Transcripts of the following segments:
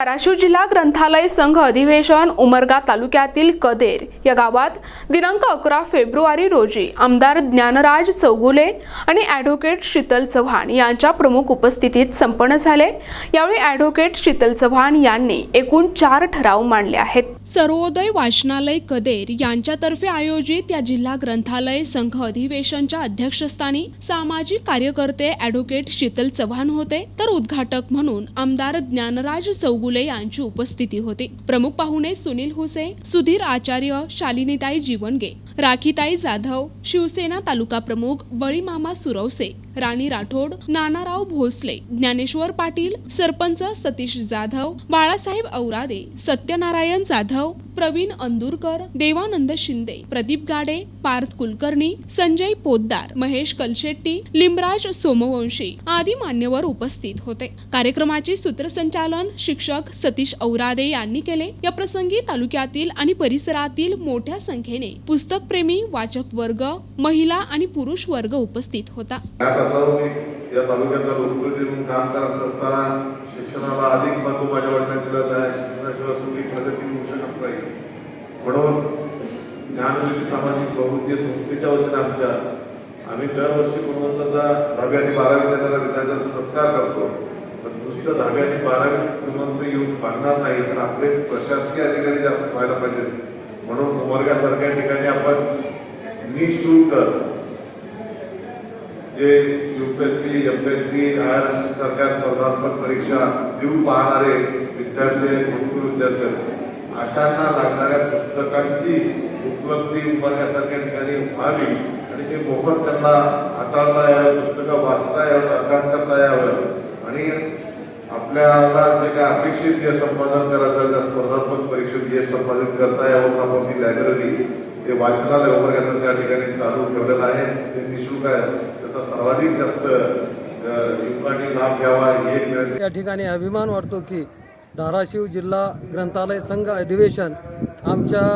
धाराशिव जिल्हा ग्रंथालय संघ अधिवेशन उमरगा तालुक्यातील कदेर या गावात दिनांक अकरा फेब्रुवारी रोजी आमदार ज्ञानराज चौगुले आणि ॲडव्होकेट शीतल चव्हाण यांच्या प्रमुख उपस्थितीत संपन्न झाले. यावेळी ॲडव्होकेट शीतल चव्हाण यांनी एकूण चार ठराव मांडले आहेत. सर्वोदय वाचनालय कदेर यांच्यातर्फे आयोजित या जिल्हा ग्रंथालय संघ अधिवेशनच्या अध्यक्षस्थानी सामाजिक कार्यकर्ते ॲडव्होकेट शीतल चव्हाण होते तर उद्घाटक म्हणून आमदार ज्ञानराज चौगुले यांची उपस्थिती होती. प्रमुख पाहुणे सुनील हुसे सुधीर आचार्य शालिनीताई जीवनगे राखीताई जाधव शिवसेना तालुका प्रमुख बळीमामा सुरवसे राणी राठोड नानाराव भोसले ज्ञानेश्वर पाटील सरपंच सतीश जाधव बाळासाहेब औरादे सत्यनारायण जाधव प्रवीण अंदुरकर देवानंद शिंदे प्रदीप गाडे पार्थ कुलकर्णी संजय पोद्दार महेश कलशेट्टी लिमराज सोमवंशी आदी मान्यवर उपस्थित होते. कार्यक्रमाचे सूत्रसंचालन शिक्षक सतीश औरादे यांनी केले. या प्रसंगी तालुक्यातील आणि परिसरातील मोठ्या संख्येने पुस्तकप्रेमी वाचक वर्ग महिला आणि पुरुष वर्ग उपस्थित होता. या तालुक्याचा लोकप्रतिनिधी म्हणून काम करत असताना शिक्षणाला अधिक महत्त्व माझ्या वाटण्यात दिलं नाही शिक्षणाशिवाय प्रगती म्हणून ज्ञानवेदी सामाजिक प्रवृत्ती संस्थेच्या वतीने आमच्या आम्ही दरवर्षी गुणवंताचा दहावी आणि बारावी देणाऱ्या विद्यार्थ्यांचा सत्कार करतो. पण नुसतं दहावी आणि बारावी गुणवंत येऊन पाहणार नाही तर आपले प्रशासकीय अधिकारी जास्त व्हायला पाहिजेत. म्हणून उमरगासारख्या ठिकाणी आपण निशुल्क जे युपीएससी एमपीएससी आय सारख्या स्पर्धात्मक परीक्षा देऊ पाहणारे विद्यार्थी भरपूर विद्यार्थी अशांना लागणाऱ्या पुस्तकांची उपलब्धी उभारण्यासारख्या ठिकाणी व्हावी आणि ते मोफत त्यांना हाताळता यावं पुस्तकं वाचता यावं अभ्यास करता यावं. आणि आपल्याला जे काय अपेक्षित जे संपादन करायचं त्या स्पर्धात्मक परीक्षेत जे संपादन करता यावं आपण ती लायब्ररी ते वाचनालय उभारण्यासारख्या ठिकाणी चालू ठेवलेलं आहे. ते निशुल्क आहे. त्याचा सर्वाधिक जास्त युवकांनी लाभ घ्यावा ही एक या ठिकाणी अभिमान वाटतो की धाराशिव जिल्हा ग्रंथालय संघ अधिवेशन आमच्या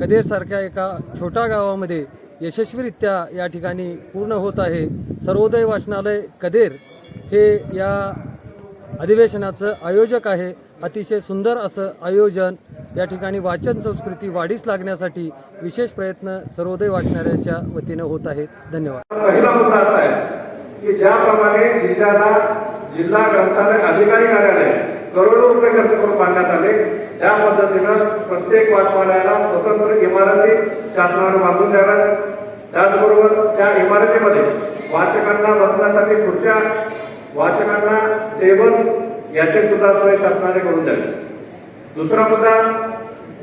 कदेरसारख्या एका छोट्या गावामध्ये यशस्वीरित्या या ठिकाणी पूर्ण होत आहे. सर्वोदय वाचनालय कदेर हे या अधिवेशनाचं आयोजक आहे. अतिशय सुंदर असं आयोजन या ठिकाणी वाचन संस्कृती वाढीस लागण्यासाठी विशेष प्रयत्न सर्वोदय वाचनालयाच्या वतीनं होत आहेत. धन्यवाद. पहिला मुद्दा असा आहे की ज्याप्रमाणे जिल्ह्याला जिल्हा ग्रंथालय अधिकारी कार्यालय करोडो रुपये खर्च करून बांधण्यात आले. त्या पद्धतीनं प्रत्येक वाचवालयाला स्वतंत्र इमारती शासनानं बांधून द्याव्यात. त्याचबरोबर त्या इमारतीमध्ये वाचकांना बसण्यासाठी खुर्च्या वाचकांना टेबल याची सुद्धा सोय शासनाने करून द्यावी. दुसरा मुद्दा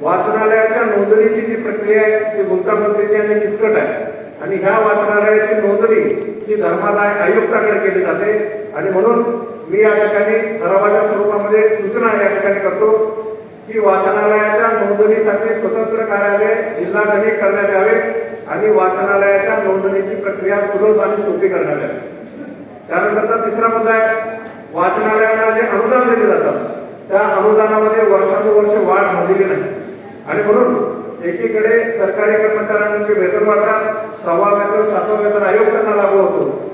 वाचनालयाच्या नोंदणीची जी प्रक्रिया आहे ती गुंतागुंतीची आणि किचकट आहे. आणि ह्या वाचनालयाची नोंदणी ही धर्मादाय आयुक्ताकडे केली जाते. आणि म्हणून मी या ठिकाणी ठरावाच्या स्वरूपामध्ये सूचना या ठिकाणी करतो की वाचनालयाच्या नोंदणीसाठी स्वतंत्र कार्यालय जिल्हा गणित करण्यात यावे आणि वाचनालयाच्या नोंदणीची प्रक्रिया सुलभ आणि सोपी करण्यात यावी. त्यानंतरचा तिसरा मुद्दा आहे वाचनालयाला जे अनुदान दिले जातात त्या अनुदानामध्ये वर्षानुवर्ष वाढ झालेली नाही. आणि म्हणून एकीकडे सरकारी कर्मचाऱ्यांचे वेतन वाढतात सहावा वेतन सातवा वेतन आयुक्तांना लागू होतो.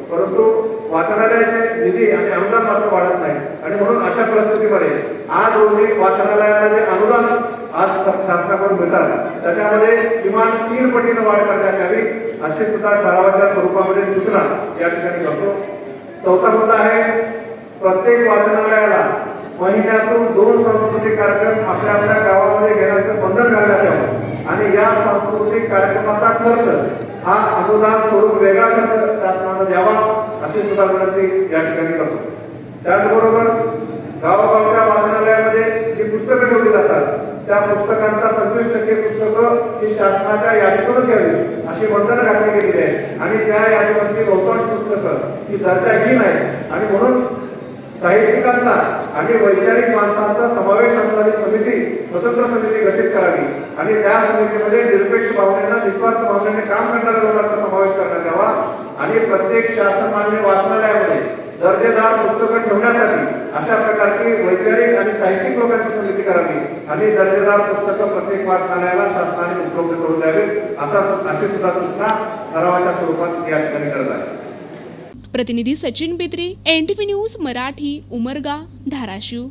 वाचनालयाचे निधी आणि अनुदान मात्र वाढत नाही. आणि म्हणून अशा परिस्थितीमध्ये आज रोजी वाचनालयाला जे अनुदान आज शासनाकडून मिळतात त्याच्यामध्ये किमान तीन पटीनं वाढ करण्यात यावी अशी सुद्धा ठरावाच्या स्वरूपामध्ये सूचना या ठिकाणी करतो. चौथा मुद्दा आहे प्रत्येक वाचनालयाला महिन्यातून दोन सांस्कृतिक कार्यक्रम आपल्या आपल्या गावामध्ये घेण्याचं बंधन घालण्यात यावं. आणि या सांस्कृतिक कार्यक्रमाचा खर्च हा अनुदान स्वरूप वेगळा खर्च शासनानं द्यावा. अशी सुद्धा विनंती या ठिकाणी करतो. त्याचबरोबर गावागावच्या वाचनालयामध्ये जी पुस्तकं ठेवली जातात त्या पुस्तकांचा पंचवीस टक्के पुस्तकं ही शासनाच्या यादीतूनच घ्यावी अशी बंधनं घातली गेलेली आहे. आणि त्या यादीमधली बहुतांश पुस्तकं ही दर्जाहीन आहे आणि म्हणून साहित्यिकांचा आणि वैचारिक माणसांचा समावेश असणारी समिती स्वतंत्र समिती गठीत करावी. आणि त्या समितीमध्ये निरपेक्ष भावनेनं निस्वार्थ भावनेने काम करणाऱ्या लोकांचा समावेश आणि प्रत्येक शासन मान्य वाचनालयामध्ये दर्जेदार पुस्तकं ठेवण्यासाठी अशा प्रकारची वैचारिक आणि साहित्यिक लोकांची समिती करावी. आणि दर्जेदार पुस्तकं प्रत्येक वाचनालयाला शासनाने उपलब्ध करून द्यावी असा अशी सुद्धा सूचना ठरावाच्या स्वरूपात या ठिकाणी करत आहे. प्रतिनिधी सचिन बेत्रे एनटीव्ही न्यूज मराठी उमरगा धाराशिव.